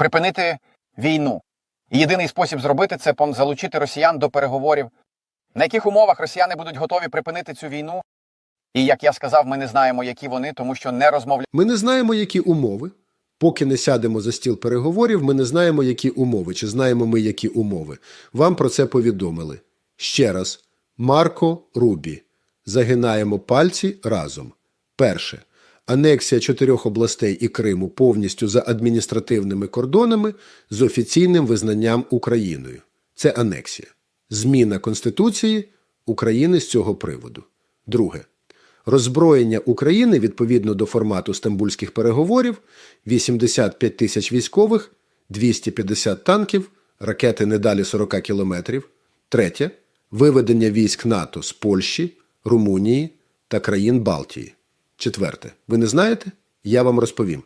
припинити війну. І єдиний спосіб зробити це залучити росіян до переговорів. На яких умовах росіяни будуть готові припинити цю війну? І як я сказав, ми не знаємо, які вони, тому що не розмовляють. Ми не знаємо, які умови. Поки не сядемо за стіл переговорів, ми не знаємо, які умови, чи знаємо ми, які умови. Вам про це повідомили. Ще раз. Марко Рубі. Загинаємо пальці разом. Перше. Анексія чотирьох областей і Криму повністю за адміністративними кордонами з офіційним визнанням Україною. Це анексія. Зміна Конституції України з цього приводу. Друге. Роззброєння України відповідно до формату стамбульських переговорів 85 тисяч військових, 250 танків, ракети не далі 40 кілометрів. Третє виведення військ НАТО з Польщі, Румунії та країн Балтії. Четверте. Ви не знаєте? Я вам розповім.